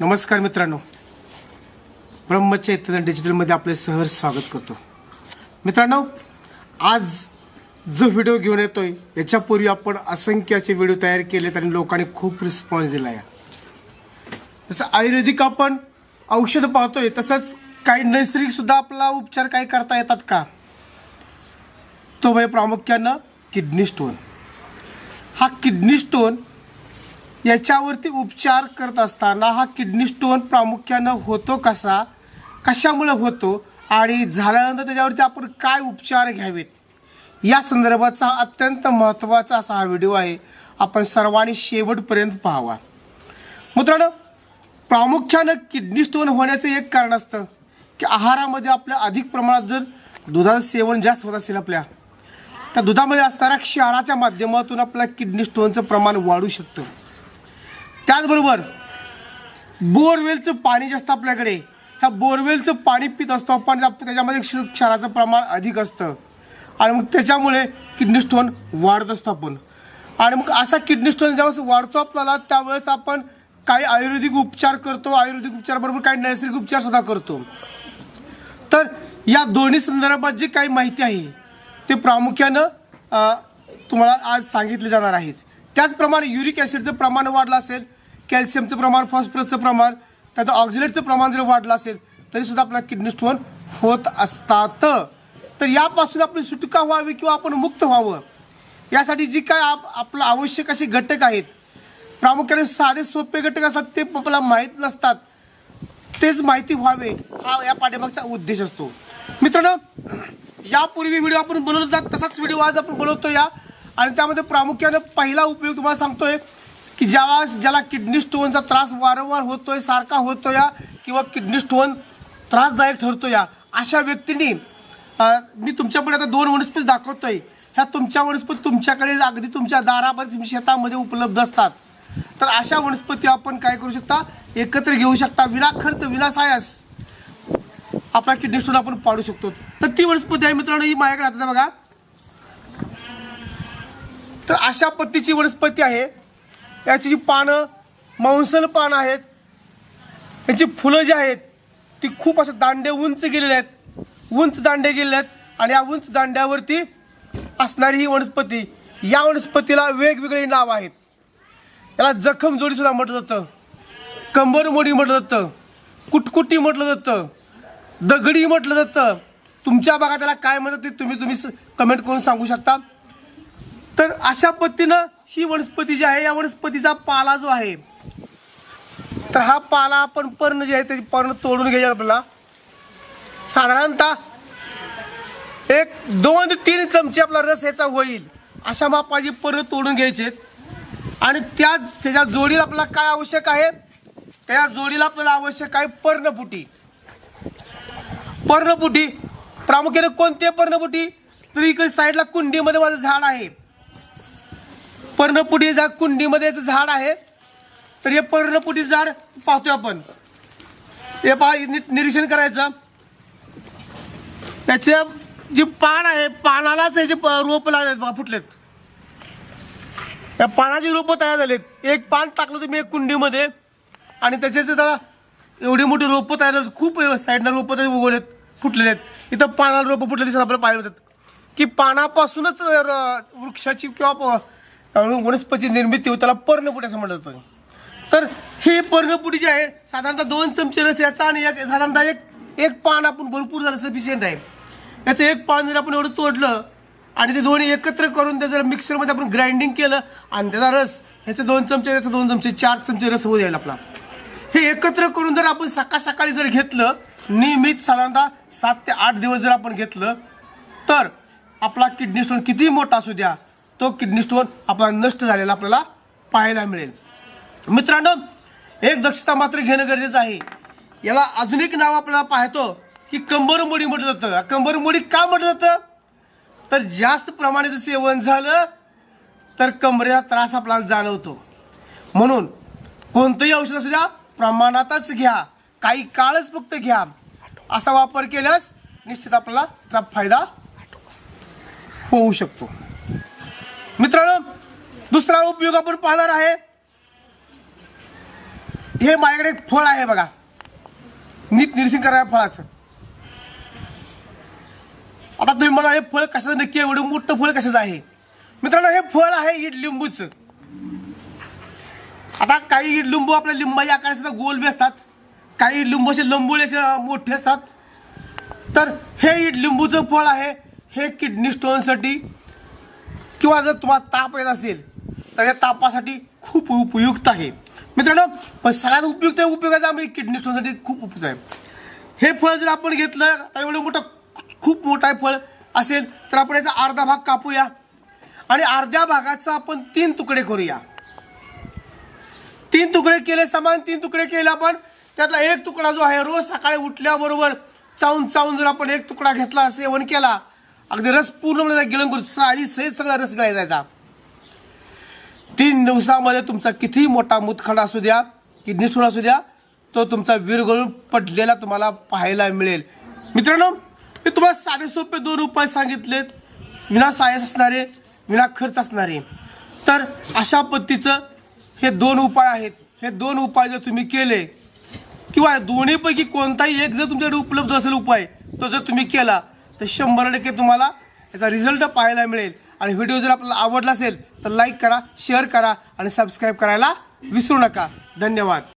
नमस्कार मित्रांनो. ब्रह्मचैतन्य डिजिटलमध्ये आपले सहर्ष स्वागत करतो. मित्रांनो आज जो व्हिडिओ घेऊन येतो आहे याच्यापूर्वी आपण असंख्याचे व्हिडिओ तयार केलेत आणि लोकांनी खूप रिस्पॉन्स दिला आहे. जसं आयुर्वेदिक आपण औषधं पाहतोय तसंच काही नैसर्गिकसुद्धा आपला उपचार काही करता येतात का? तो म्हणजे प्रामुख्यानं किडनी स्टोन. हा किडनी स्टोन याच्यावरती उपचार करत असताना हा किडनी स्टोन प्रामुख्यानं होतो कसा? कशामुळे होतो? आणि झाल्यानंतर त्याच्यावरती आपण काय उपचार घ्यावेत? या संदर्भाचा अत्यंत महत्त्वाचा असा हा व्हिडिओ आहे. आपण सर्वांनी शेवटपर्यंत पाहावा. मित्रांनो प्रामुख्यानं किडनी स्टोन होण्याचं एक कारण असतं की आहारामध्ये आपल्या अधिक प्रमाणात जर दुधाचं सेवन जास्त होत असेल आपल्या त्या दुधामध्ये असणाऱ्या क्षाराच्या माध्यमातून आपल्या किडनी स्टोनचं प्रमाण वाढू शकतं. त्याचबरोबर बोरवेलचं पाणी जास्त आपल्याकडे ह्या बोरवेलचं पाणी पित असतो आपण त्याच्यामध्ये क्षाराचं प्रमाण अधिक असतं. आणि मग त्याच्यामुळे किडनी स्टोन वाढत असतो आपण. आणि मग असा किडनी स्टोन ज्यावेळेस वाढतो आपल्याला त्यावेळेस आपण काही आयुर्वेदिक उपचार करतो. आयुर्वेदिक उपचाराबरोबर काही नैसर्गिक उपचार सुद्धा करतो. तर या दोन्ही संदर्भात जी काही माहिती आहे ते प्रामुख्यानं तुम्हाला आज सांगितले जाणार आहेच त्याचप्रमाणे युरिक ॲसिडचं प्रमाण वाढलं असेल कॅल्शियमचं प्रमाण फॉस्फरसचं प्रमाण त्यात ऑक्झिलेटचं प्रमाण जर वाढलं असेल तरीसुद्धा आपला आपल्याला किडनी स्टोन होत असतात. तर यापासून आपली सुटका व्हावी किंवा आपण मुक्त व्हावं यासाठी जी काय आप आपलं आवश्यक असे घटक आहेत प्रामुख्याने साधे सोपे घटक असतात ते आपल्याला माहीत नसतात. तेच माहिती व्हावे हा या पाठीमागचा उद्देश असतो. मित्रांनो यापूर्वी व्हिडिओ आपण बनवला जात तसाच व्हिडिओ आज आपण बनवतो या. आणि त्यामध्ये प्रामुख्यानं पहिला उपयोग तुम्हाला सांगतोय की ज्या ज्याला किडनी स्टोनचा त्रास वारंवार होतोय सारखा होतो या किंवा किडनी स्टोन त्रासदायक ठरतो या अशा व्यक्तींनी मी तुमच्याकडे आता दोन वनस्पती दाखवतोय. ह्या तुमच्या वनस्पती तुमच्याकडे अगदी तुमच्या दारामध्ये तुमच्या शेतामध्ये उपलब्ध असतात. तर अशा वनस्पती आपण काय करू शकता? एकत्र घेऊ शकता. विना खर्च विना सायस आपला किडनी स्टोन आपण पाडू शकतो. तर ती वनस्पती आहे मित्रांनो ही माझ्याकडे आता बघा. तर अशा पद्धतीची वनस्पती आहे. याची जी पानं मांसल पानं आहेत याची फुलं जी आहेत ती खूप असं दांडे उंच गेलेले आहेत. उंच दांडे गेलेले आहेत आणि या उंच दांड्यावरती असणारी ही वनस्पती या वनस्पतीला वेगवेगळी नाव आहेत. याला जखम जोडी सुद्धा म्हटलं जातं. कंबरमोडी म्हटलं जातं. कुटकुटी म्हटलं जातं. दगडी म्हटलं जातं. तुमच्या भागात त्याला काय म्हणतात ते तुम्ही तुम्ही कमेंट करून सांगू शकता. तर अशा पद्धतीनं ही वनस्पती जी आहे या वनस्पतीचा पाला जो आहे तर हा पाला आपण पर्ण जे आहे त्याची पर्ण तोडून घ्यायचे आपल्याला. साधारणतः एक दोन ते तीन चमचे आपला रस ह्याचा होईल अशा मापाची पर्ण तोडून घ्यायचे आणि त्या त्याच्या जोडीला आपल्याला काय आवश्यक आहे? त्या जोडीला आपल्याला आवश्यक आहे पर्णपुटी. पर्णपुटी प्रामुख्याने कोणते पर्णपुटी? तर इकडे साईडला कुंडीमध्ये माझं झाड आहे. पर्णपुटी झाड कुंडीमध्ये झाड आहे तर हे पर्णपुटी झाड पाहतोय आपण. हे पा निरीक्षण करायचं. त्याचे जे पान आहे पानालाच याचे जे रोप लागलेत बघा फुटलेत. या पानाची रोपं तयार झालेत. एक पान टाकलं तुम्ही एक कुंडीमध्ये आणि त्याचे त्याला एवढी मोठी रोपं तयार झाली खूप साईडनं रोपं त्याचे उगवलेत फुटलेले आहेत इथं पानाला रोपं फुटले दिसत आपल्याला पाहिजे होतात की पानापासूनच वृक्षाची किंवा प- वनस्पती निर्मिती होती त्याला पर्णपुटी असं म्हटलं जातं तर ही पर्णपुटी जी आहे साधारणतः दोन चमचे रस याचा आणि एक साधारणतः एक एक पान आपण भरपूर झालं सफिशियंट आहे. याचं एक पान जर आपण एवढं तोडलं आणि ते दोन्ही एकत्र करून ते जर मिक्सरमध्ये आपण ग्राइंडिंग केलं आणि त्याचा रस ह्याचे दोन चमचे याचे दोन चमचे चार चमचे रस होऊ द्यायला आपला. हे एकत्र करून जर आपण सकाळ सकाळी जर घेतलं नियमित साधारणतः सात ते आठ दिवस जर आपण घेतलं तर आपला किडनी स्टोन कितीही मोठा असू द्या तो किडनी स्टोन आपला नष्ट झालेला आपल्याला पाहायला मिळेल. मित्रांनो एक दक्षता मात्र घेणं गरजेचं आहे. याला अजून एक नाव आपल्याला पाहतो की कंबरमोडी म्हटलं जातं. कंबरमोडी का म्हटलं जातं? तर जास्त प्रमाणाचं सेवन झालं तर कमरेचा त्रास आपल्याला जाणवतो. म्हणून कोणतंही औषध असू द्या प्रमाणातच घ्या. काही काळच फक्त घ्या. असा वापर केल्यास निश्चित आपल्याला त्याचा फायदा होऊ शकतो. मित्रांनो दुसरा उपयोग आपण पाहणार आहे. हे माझ्याकडे एक फळ आहे बघा. नीट निरीक्षण करा फळाचं. आता तुम्ही मला हे फळ कशाचं नक्की एवढं मोठं फळ कशाचं आहे? मित्रांनो हे फळ आहे इड लिंबूचं. आता काही इड लिंबू आपल्या लिंबाच्या आकाराचे गोल बी असतात. काही लिंबू असे लंबोळे असे मोठे असतात. तर हे इड लिंबूचं फळ आहे. हे किडनी स्टोनसाठी किंवा जर तुम्हाला ताप येत असेल तर या तापासाठी खूप उपयुक्त आहे. मित्रांनो सगळ्यात उपयुक्त उपयोगाचा आम्ही किडनी स्टोनसाठी खूप उपयुक्त आहे. हे फळ जर आपण घेतलं तर एवढं मोठं खूप मोठं आहे फळ असेल तर आपण याचा अर्धा भाग कापूया. आणि अर्ध्या भागाचा आपण तीन तुकडे करूया. तीन तुकडे केले समान तीन तुकडे केले आपण त्यातला एक तुकडा जो आहे रोज सकाळी उठल्याबरोबर चावून चावून जर आपण एक तुकडा घेतला सेवन केला अगदी रस पूर्ण गिळून करून साली सहित सगळा रस गायचा तीन दिवसामध्ये तुमचा कितीही मोठा मुतखडा असू द्या किडनी स्टोन असू द्या तो तुमचा विरघळून पडलेला तुम्हाला पाहायला मिळेल. मित्रांनो मी तुम्हाला साधे सोपे दोन उपाय सांगितलेत. विना सायस असणारे विना खर्च असणारे. तर अशा पद्धतीचं हे दोन उपाय आहेत. हे दोन उपाय जर तुम्ही केले किंवा दोन्हीपैकी कोणताही एक जर तुमच्याकडे उपलब्ध असेल उपाय तो जर तुम्ही केला तर शंभर टक्के तुम्हाला याचा रिझल्ट पाहायला मिळेल. आणि व्हिडिओ जर आपल्याला आवडला असेल तर लाईक करा शेअर करा आणि सबस्क्राईब करायला विसरू नका. धन्यवाद.